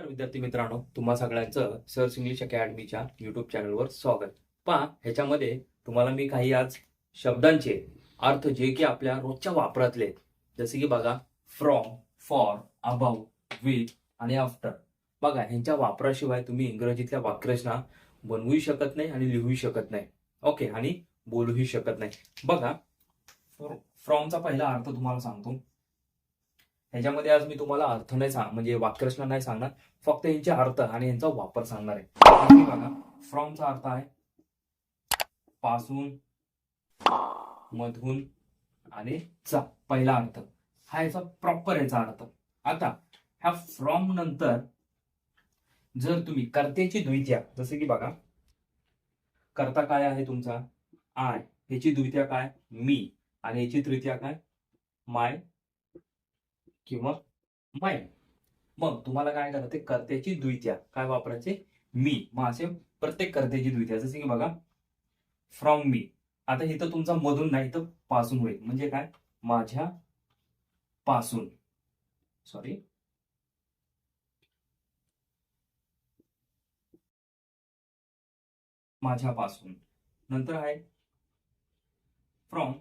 तर विद्यार्थी मित्रांनो तुम्हा सगळ्यांचं सर्स इंग्लिश अकॅडमीच्या युट्यूब चॅनलवर स्वागत. पहा ह्याच्यामध्ये तुम्हाला मी काही आज शब्दांचे अर्थ जे की आपल्या रोजच्या वापरातले जसे की बघा फ्रॉम फॉर अबाउ विथ आणि आफ्टर बघा ह्यांच्या वापराशिवाय तुम्ही इंग्रजीतल्या वाक्यरचना बनवूही शकत नाही आणि लिहूही शकत नाही. ओके आणि बोलूही शकत नाही. बघा फ्रॉमचा पहिला अर्थ तुम्हाला सांगतो. ह्याच्यामध्ये आज मी तुम्हाला अर्थ नाही सांग म्हणजे वाक्यरचना नाही सांगणार. फक्त यांचे अर्थ आणि यांचा वापर सांगणार आहे. बघा फ्रॉमचा अर्थ आहे पासून मधून आणि चा पहिला अर्थ. हा याचा प्रॉपर याचा अर्थ. आता ह्या फ्रॉम नंतर जर तुम्ही कर्त्याची द्वितीया जसं की बघा कर्ता काय आहे तुमचा? आय. ह्याची द्वितीया काय? मी. आणि याची तृतीया काय? माय. किंवा माई. मग तुम्हाला काय करायचं कर्त्याची द्वित्या. काय वापरायचे? मी. मग असे प्रत्येक कर्त्याची द्वित्या. जसे की बघा फ्रॉम मी आता इथं तुमचा मधून नाही तर पासून होईल. म्हणजे काय? माझ्या पासून. सॉरी माझ्यापासून नंतर आहे फ्रॉम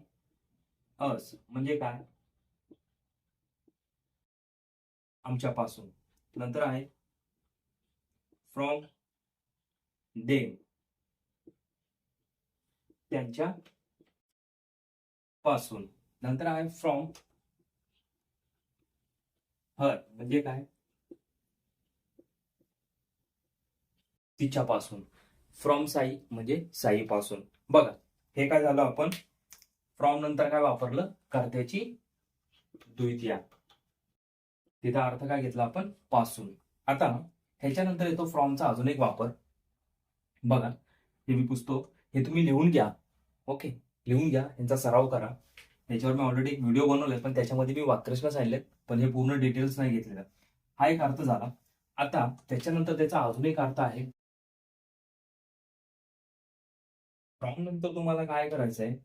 अस म्हणजे काय? आमच्यापासून. नंतर आहे फ्रॉम देम त्यांच्या पासून. नंतर आहे फ्रॉम हर म्हणजे काय? तिच्यापासून. फ्रॉम साई म्हणजे साई पासून बघा हे काय झालं आपण? फ्रॉम नंतर काय वापरलं? कर्त्याची द्वितीया. तिचा अर्थ काय घेतला आपण? पासून. आता ह्याच्यानंतर येतो फ्रॉमचा अजून एक वापर. बघा हे मी पुस्तक हे तुम्ही लिहून घ्या. ओके? लिहून घ्या. यांचा सराव करा. याच्यावर मी ऑलरेडी एक व्हिडिओ बनवलाय पण त्याच्यामध्ये मी वाक्यरचना सांगितलेत पण हे पूर्ण डिटेल्स नाही घेतलेलं. हा एक अर्थ झाला. आता त्याच्यानंतर त्याचा अजून एक अर्थ आहे. फ्रॉम नंतर तुम्हाला काय करायचं आहे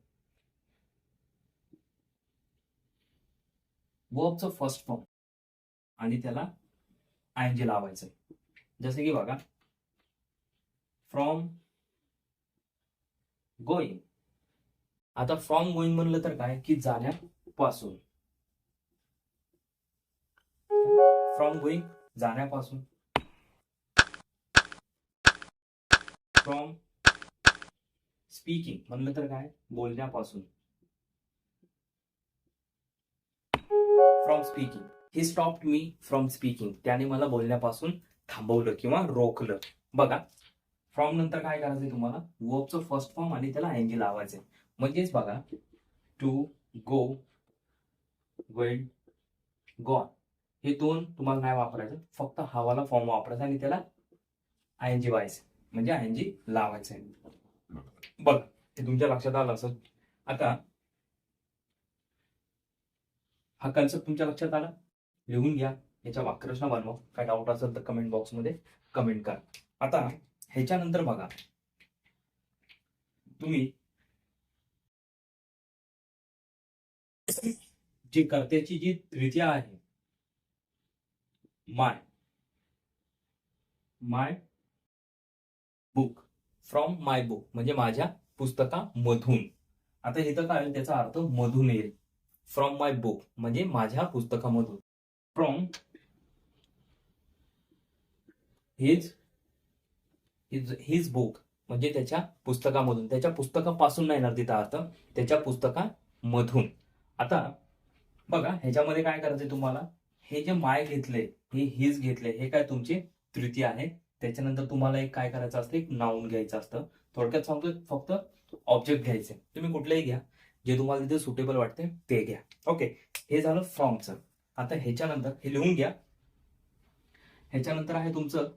वर्बचं फर्स्ट फॉर्म आणि त्याला आयनजी लावायचं जसे की बघा फ्रॉम गोईंग आता फ्रॉम गोईंग म्हणलं तर काय? की जाण्यापासून. फ्रॉम गोईंग जाण्यापासून. फ्रॉम स्पीकिंग म्हणलं तर काय? बोलण्यापासून. From speaking he stop me from speaking त्याने मला बोलण्यापासून थांबवलं किंवा रोखलं. बघा फ्रॉम नंतर काय करायचंय तुम्हाला? वर्बचं फर्स्ट फॉर्म आणि त्याला एनजी लावायचंय. म्हणजेच बघा टू गो वेल गॉन हे दोन तुम्हाला नाही वापरायचं. फक्त हवाला फॉर्म वापरायचा आणि त्याला आय व्हायचं म्हणजे आयएनजी जी लावायचं आहे बघ हे तुमच्या लक्षात आलं असं आता हा कन्सेप्ट तुमच्या लक्षात आला? लिहून घ्या. याच्या वाक्यरचना बनवा. काय डाऊट असेल तर कमेंट बॉक्समध्ये कमेंट करा. आता ह्याच्यानंतर बघा. तुम्ही जी कर्त्याची जी तृतीया आहे my my book from my book म्हणजे माझ्या पुस्तकामधून. आता इथं काय होईल? त्याचा अर्थ मधून येईल. फ्रॉम माय बुक म्हणजे माझ्या पुस्तकामधून. From his his his book म्हणजे त्याच्या पुस्तकामधून. त्याच्या पुस्तकापासून नाही येणार तिथं अर्थ. त्याच्या पुस्तकामधून. आता बघा ह्याच्यामध्ये काय करायचंय तुम्हाला? हे जे माय घेतले हे हिज घेतले हे काय तुमचे तृतीय आहे. त्याच्यानंतर तुम्हाला एक काय करायचं असतं? एक नाऊन घ्यायचं असतं. थोडक्यात सांगतो फक्त ऑब्जेक्ट घ्यायचे. तुम्ही कुठलेही घ्या. जे तुम्हाला तिथे सुटेबल वाटते ते घ्या. ओके हे झालं फ्रॉमचं आता ह्याच्यानंतर हे लिहून घ्या. ह्याच्यानंतर आहे तुमचं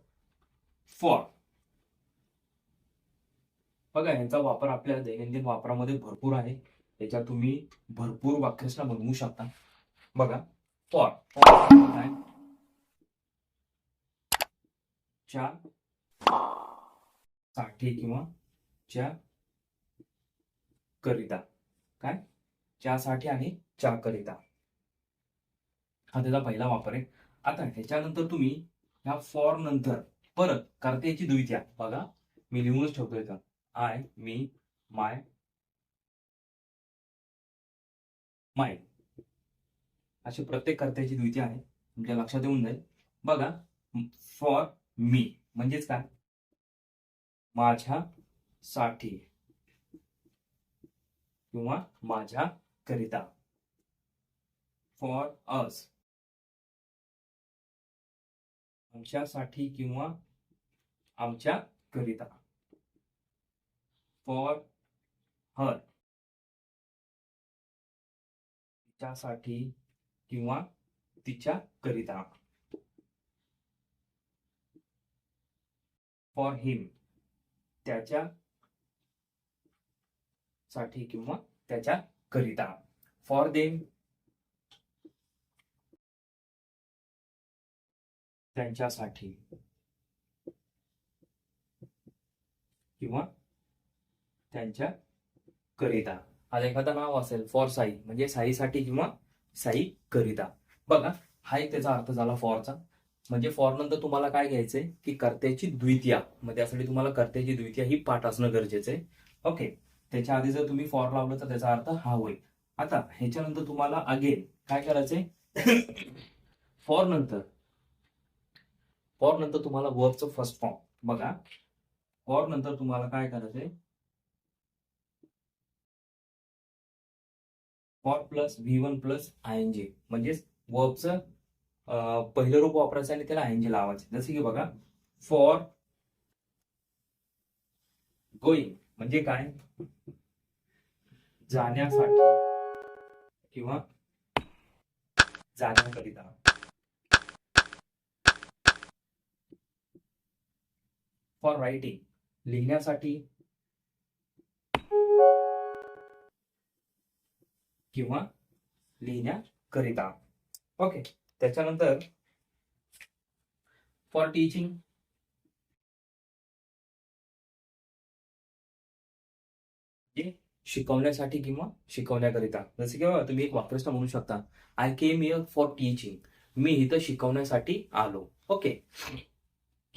फॉर बघा ह्यांचा वापर आपल्या दैनंदिन वापरामध्ये भरपूर आहे. याच्यात तुम्ही भरपूर वाक्यरचना बनवू शकता. बघा फॉर काय च्या साठी किंवा च्या करिता. काय? च्यासाठी आणि च्या करिता. हा त्याचा पहिला वापर आहे. आता ह्याच्यानंतर तुम्ही ह्या फॉर नंतर परत कर्त्याची द्वित्या बघा मी लिहूनच ठेवतोय तर आय मी माय माय अशी प्रत्येक कर्त्याची द्वितीय आहे. तुमच्या लक्षात येऊन जाईल. बघा फॉर मी म्हणजेच काय? माझ्यासाठी किंवा माझ्या करिता. फॉर अस आमच्यासाठी किंवा आमच्या करिता. फॉर हर तिच्यासाठी किंवा तिच्या करिता. फॉर हिम त्याच्या साठी किंवा त्याच्या करिता. फॉर देम त्यांच्यासाठी. किंवा त्यांच्या करिता. आता एखादा नाव असेल फॉर साई म्हणजे साईसाठी किंवा साई करिता. बघा हा एक त्याचा अर्थ झाला फॉरचा म्हणजे फॉर नंतर तुम्हाला काय घ्यायचंय? की कर्त्याची द्वितीया. मग त्यासाठी तुम्हाला कर्त्याची द्वितीया ही पाठ असणं गरजेचं आहे. ओके त्याच्या आधी जर तुम्ही फॉर लावलं तर त्याचा अर्थ हा होईल. आता ह्याच्यानंतर तुम्हाला अगेन काय करायचंय? फॉर नंतर. फॉर नंतर तुम्हाला वर्कचं फर्स्ट फॉर्म बघा. फॉर नंतर तुम्हाला काय करायचंय? For plus V one plus I N G म्हणजेच वर्बचं पहिलं रूप वापरायचं आणि त्याला आय एन जी लावायचं. जसं की बघा. फॉर गोईंग म्हणजे काय? जाण्यासाठी किंवा जाण्याकरिता. फॉर रायटिंग लिहिण्यासाठी किंवा लिहिण्याकरिता. ओके त्याच्यानंतर फॉर टीचिंग शिकवण्यासाठी किंवा शिकवण्याकरिता. जसे की तुम्ही एक वाक्यरचना म्हणू शकता. I came here for teaching मी इथं शिकवण्यासाठी आलो. ओके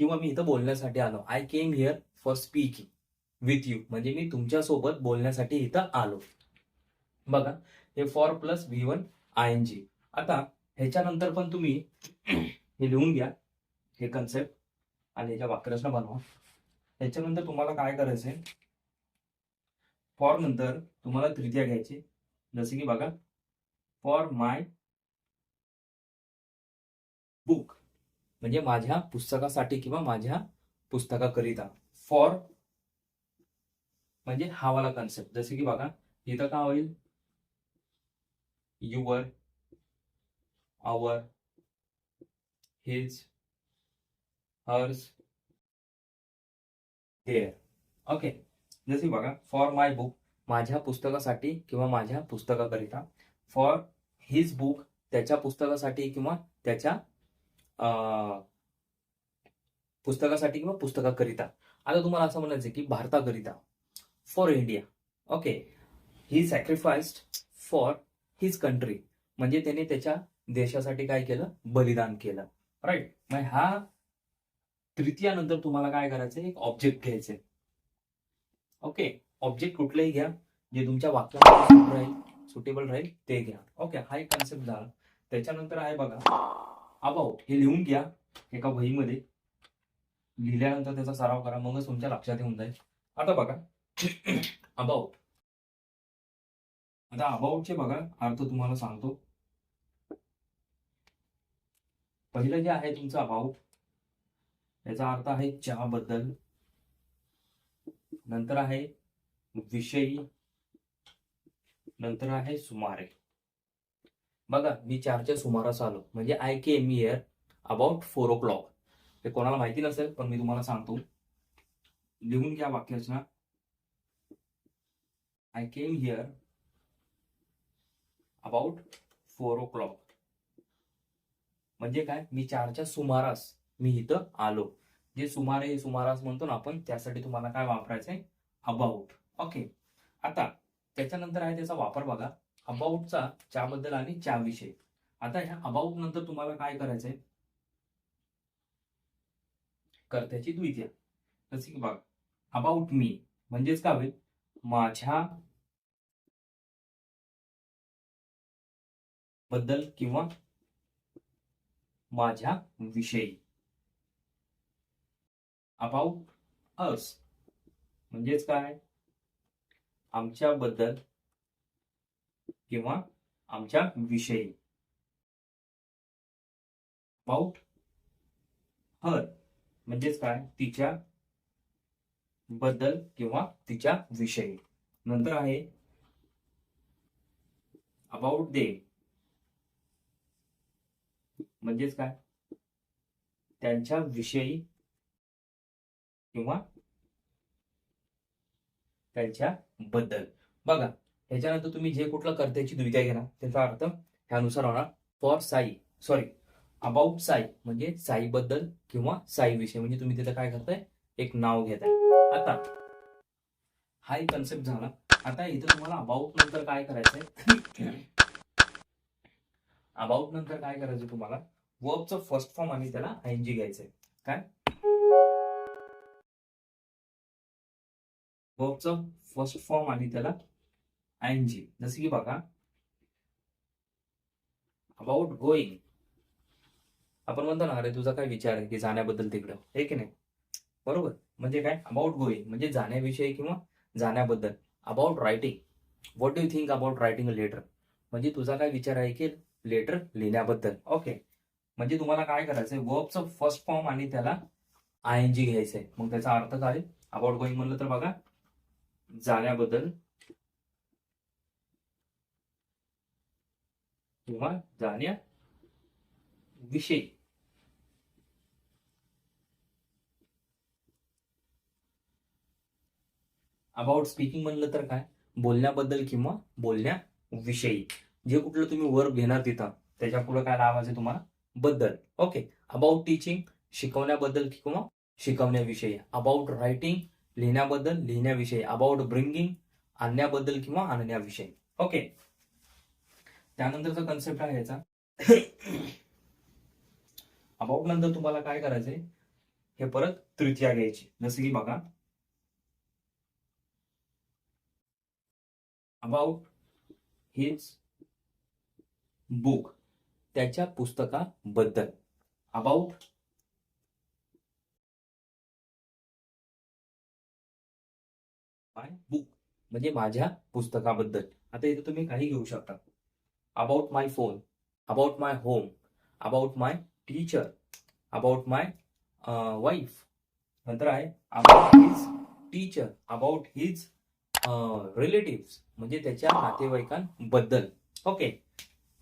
किंवा मी इथं बोलण्यासाठी आलो. I came here for speaking with you म्हणजे मी तुमच्यासोबत बोलण्यासाठी इथं आलो. बघा हे for plus V one I N G आता ह्याच्यानंतर पण तुम्ही हे लिहून घ्या हे कन्सेप्ट आणि ह्याच्या वाक्यरचना बनवा. ह्याच्यानंतर तुम्हाला काय करायचंय फॉर नंतर तुम्हाला तृतीया घ्यायची जसे की बघा फॉर माय बुक म्हणजे माझ्या पुस्तकासाठी किंवा माझ्या पुस्तकाकरिता. फॉर म्हणजे हा वाला कन्सेप्ट जसे की बघा इथं का होईल? Your our his hers there okay जसे बघा फॉर माय बुक माझ्या पुस्तकासाठी किंवा माझ्या पुस्तकाकरिता. फॉर हिज बुक त्याच्या पुस्तकासाठी किंवा त्याच्या पुस्तकासाठी किंवा पुस्तकाकरिता. आता तुम्हाला असं म्हणायचं की भारताकरिता for India okay he sacrificed for his country म्हणजे त्याने त्याच्या देशासाठी काय केलं? बलिदान केलं. राईट मग हा तृतीयानंतर तुम्हाला काय करायचं एक ऑब्जेक्ट घ्यायचे ओके ऑब्जेक्ट कुठलेही घ्या. जे तुमच्या वाक्यामध्ये राहील सुटेबल राहील ते घ्या. ओके हा एक कन्सेप्ट झाला. त्याच्यानंतर आहे बघा अबाउट हे लिहून घ्या एका वहीमध्ये. लिहिल्यानंतर त्याचा सराव करा मगच तुमच्या लक्षात येऊन जाईल. आता बघा. अबाउट आता अबाउटचे बघा अर्थ तुम्हाला सांगतो. पहिलं जे आहे तुमचं अबाउट याचा अर्थ आहे चहाबद्दल नंतर आहे विषयी. नंतर आहे सुमारे. बघा मी चारच्या सुमारास आलो. म्हणजे I came here about four o'clock ते कोणाला माहिती नसेल पण मी तुम्हाला सांगतो. लिहून घ्या वाक्यरचना I came here about four o'clock म्हणजे काय? मी चारच्या सुमारास मी इथं आलो. जे सुमारे सुमारास म्हणतो ना आपण त्यासाठी तुम्हाला काय वापरायचंय? अबाउट ओके आता त्याच्यानंतर आहे त्याचा वापर बघा. अबाउटचा चहाबद्दल आणि चहाविषयी आता ह्या अबाउट नंतर तुम्हाला काय करायचंय? कर्त्याची द्वितीय. जसे की बघा अबाउट मी म्हणजेच काय होईल? माझ्या बद्दल किंवा माझ्या विषयी. अबाउट अस म्हणजेच काय? आमच्याबद्दल किंवा आमच्या विषयी. अबाउट हर म्हणजेच काय? तिच्या बद्दल किंवा तिच्या विषयी. नंतर आहे अबाउट दे म्हणजेच काय? त्यांच्या विषयी किंवा त्यांच्या बद्दल. बघा ह्याच्यानंतर तुम्ही जे कुठलं कर्त्याची दुविधा घेणार. त्याचा अर्थ ह्यानुसार होणार for Sai. Sorry about Sai म्हणजे साई बद्दल किंवा साई विषय. म्हणजे तुम्ही तिथं काय करताय? एक नाव घेताय. आता हा एक कन्सेप्ट झाला. आता इथं तुम्हाला अबाउट नंतर काय करायचंय? अबाउट नंतर काय करायचं तुम्हाला? वर्बचा फर्स्ट फॉर्म आणि त्याला आयएनजी घ्यायचंय. काय? वर्बचा फर्स्ट फॉर्म आणि त्याला आयएनजी जसं की बघा अबाउट गोईंग आपण म्हणतो ना अरे तुझा काय विचार आहे की जाण्याबद्दल तिकडं? हे की नाही? बरोबर. म्हणजे काय? अबाउट गोईंग म्हणजे जाण्याविषयी किंवा जाण्याबद्दल. About writing what do you think about writing a letter म्हणजे तुझा काय विचार आहे की लेटर लिहिण्याबद्दल. ओके म्हणजे तुम्हाला काय करायचंय? वर्बचं फर्स्ट फॉर्म आणि त्याला आय एन जी घ्यायचंय. मग त्याचा अर्थ काय? अबाउट गोईंग म्हणलं तर बघा जाण्याबद्दल किंवा जाण्या विषयी अबाउट स्पीकिंग म्हणलं तर काय? बोलण्याबद्दल किंवा बोलण्याविषयी. जे कुठलं तुम्ही वर्ब घेणार तिथं त्याच्या पुढे काय लावायचं तुम्हाला? बद्दल. ओके अबाउट टीचिंग शिकवण्याबद्दल किंवा शिकवण्याविषयी. अबाउट रायटिंग लिहिण्याबद्दल लिहिण्याविषयी. अबाउट ब्रिंगिंग आणण्याबद्दल किंवा आणण्याविषयी. ओके त्यानंतरचा कन्सेप्ट आहे याचा अबाउट नंतर तुम्हाला काय करायचंय? हे परत तृतीया घ्यायची. जसं की बघा. अबाउट हिज बुक त्याच्या पुस्तकाबद्दल. अबाउट माय बुक म्हणजे माझ्या पुस्तकाबद्दल. आता इथे तुम्ही काही घेऊ शकता. About my phone about my home about my teacher about my wife नंतर आहे about his teacher about his relative म्हणजे त्याच्या नातेवाईकांबद्दल. ओके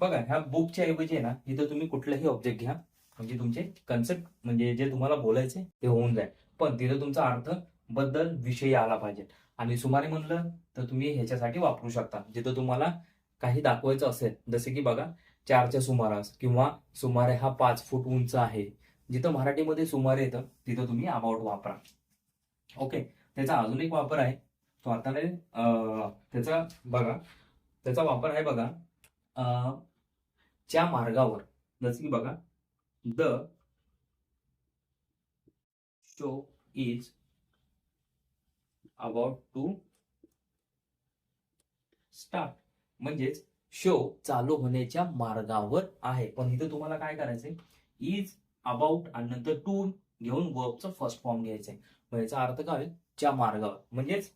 बघा ह्या बुकच्या ऐवजी आहे ना इथं तुम्ही कुठलंही ऑब्जेक्ट घ्या. म्हणजे तुमचे कन्सेप्ट म्हणजे जे तुम्हाला बोलायचे ते होऊन जाईल. पण तिथं तुमचा अर्थबद्दल विषयी आला पाहिजे. आणि सुमारे म्हणलं तर तुम्ही ह्याच्यासाठी वापरू शकता. जिथं तुम्हाला काही दाखवायचं असेल जसे की बघा चारच्या सुमारास किंवा सुमारे हा पाच फूट उंच आहे. जिथं मराठीमध्ये सुमारे येतं तिथं तुम्ही अबाउट वापरा. ओके त्याचा अजून एक वापर आहे. तो आता नाही त्याचा बघा त्याचा वापर आहे बघा अं, च्या मार्गावर. जसं की बघा the show is about to start म्हणजेच शो चालू होण्याच्या मार्गावर आहे. पण इथं तुम्हाला काय करायचंय? इज अबाउट आणि नंतर टू घेऊन वर्बचं फर्स्ट फॉर्म घ्यायचंय. मग याचा अर्थ काय होईल? च्या मार्गावर. म्हणजेच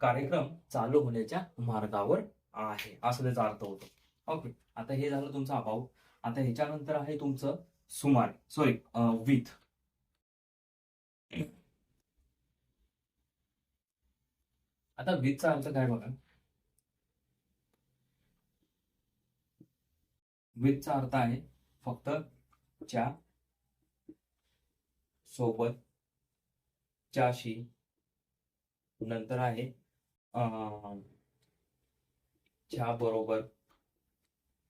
कार्यक्रम चालू होण्याच्या मार्गावर आहे. असं त्याचा अर्थ होतो. ओके आता हे झालं तुमचं अबाउट आता ह्याच्यानंतर आहे तुमचं सुमार. सॉरी विथ आता विथचा अर्थ काय बघा. विथचा अर्थ आहे फक्त च्या सोबत च्याशी नंतर आहे अं, च्या बरोबर.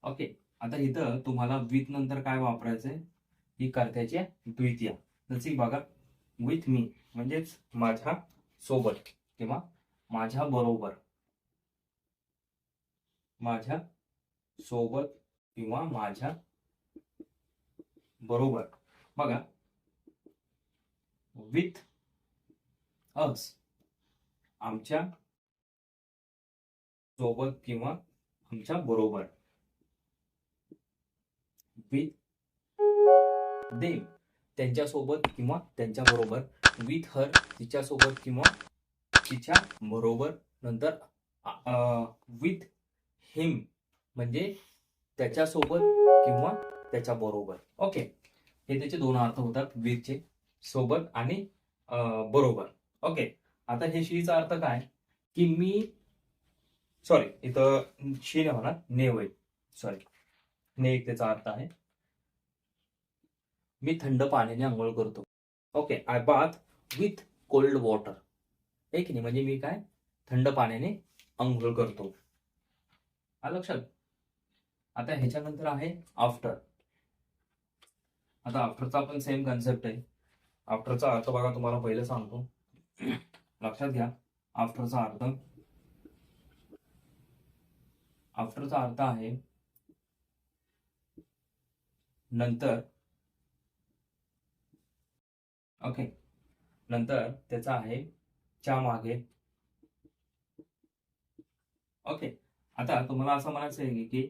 ओके आता इथं तुम्हाला विथ नंतर काय वापरायचंय? ही कर्त्याची द्वितीय. जशी बघा विथ मी म्हणजेच माझ्या सोबत किंवा माझ्या बरोबर. माझ्या सोबत किंवा माझ्या बरोबर. बघा. विथ अस आमच्यासोबत किंवा आमच्या बरोबर. विथ देम त्यांच्यासोबत किंवा त्यांच्या बरोबर. विथ हर तिच्यासोबत किंवा तिच्या बरोबर. नंतर विथ हिम म्हणजे त्याच्यासोबत किंवा त्याच्या बरोबर ओके हे त्याचे दोन अर्थ होतात विथचे सोबत आणि बरोबर. ओके आता हे शीचा अर्थ काय? की मी सॉरी इथं शी नाही म्हणा ने आहे सॉरी ने एक त्याचा अर्थ आहे मी थंड पाण्याने आंघोळ करतो. Okay I bath with cold water आहे की नाही म्हणजे मी काय? थंड पाण्याने आंघोळ करतो. हा लक्षात? आता ह्याच्यानंतर आहे आफ्टर आता आफ्टरचा पण सेम कन्सेप्ट आहे. आफ्टरचा अर्थ बघा तुम्हाला पहिलं सांगतो. लक्षात घ्या आफ्टरचा अर्थ. आफ्टरचा अर्थ आहे नंतर. ओके नंतर त्याचा आहे च्या मागे. ओके आता तुम्हाला असं म्हणायचं आहे की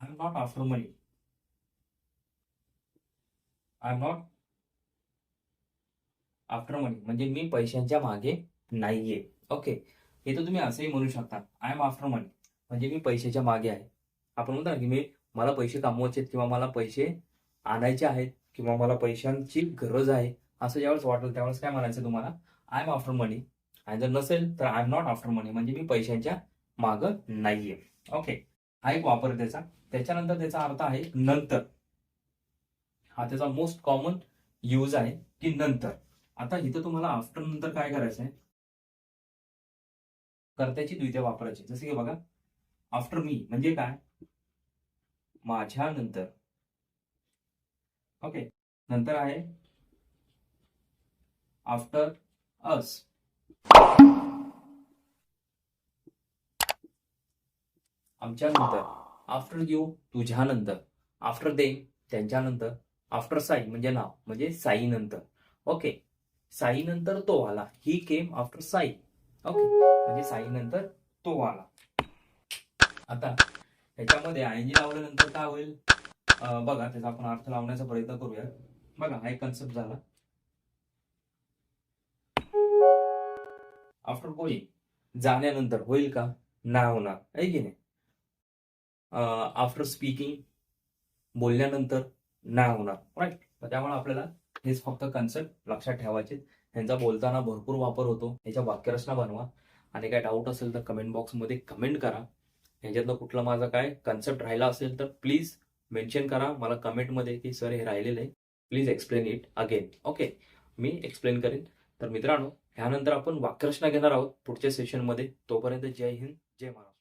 I am not after money I am not after money म्हणजे मी पैशांच्या मागे नाहीये. ओके हे तर तुम्ही असंही म्हणू शकता. आय एम आफ्टर मनी म्हणजे मी पैशाच्या मागे आहे. आपण म्हणतो ना की मी मला पैसे कमवायचे आहेत किंवा मला पैसे आणायचे आहेत किंवा मला पैशांची गरज आहे असं ज्यावेळेस वाटेल त्यावेळेस काय म्हणायचं तुम्हाला? आय एम आफ्टर मनी आणि जर नसेल तर I am not after money म्हणजे मी पैशांच्या मागं नाहीये. ओके हा एक वापर त्याचा. त्याच्यानंतर त्याचा अर्थ आहे नंतर. हा त्याचा मोस्ट कॉमन यूज आहे की नंतर. आता इथं तुम्हाला आफ्टर नंतर काय करायचं आहे? कर्त्याची द्वितीय वापरायची. जसे की बघा आफ्टर मी म्हणजे काय? माझ्या नंतर. ओके नंतर आहे आफ्टर अस आमच्या नंतर. आफ्टर यू तुझ्या नंतर आफ्टर दे त्यांच्यानंतर. आफ्टर साई म्हणजे नाव म्हणजे साई नंतर ओके साई नंतर तो आला. He came after Sai. Okay म्हणजे साई नंतर तो आला. आता ह्याच्यामध्ये आयजी लावल्यानंतर काय होईल? बघा त्याचा आपण अर्थ लावण्याचा प्रयत्न करूया बघा हा एक कन्सेप्ट झाला. आफ्टर गोईंग जाण्यानंतर होईल का? नाही होणार. आहे की नाही? आफ्टर स्पीकिंग बोलल्यानंतर नाही होणार. राईट त्यामुळे आपल्याला हेच फक्त कन्सेप्ट लक्षात ठेवायचे ह्यांचा बोलताना भरपूर वापर होतो. ह्याच्या वाक्यरचना बनवा. आणि काय डाऊट असेल तर कमेंट बॉक्समध्ये कमेंट करा. ह्याच्यातलं कुठलं माझं काय कन्सेप्ट राहिला असेल तर प्लीज मेन्शन करा. मला कमेंटमध्ये की सर हे राहिलेलं आहे. Please explain it again okay me explain करेन. तर मित्रांनो ह्यानंतर आपण वाक्यरचना घेणार आहोत पुढच्या सेशनमध्ये तोपर्यंत जय हिंद जय महाराष्ट्र.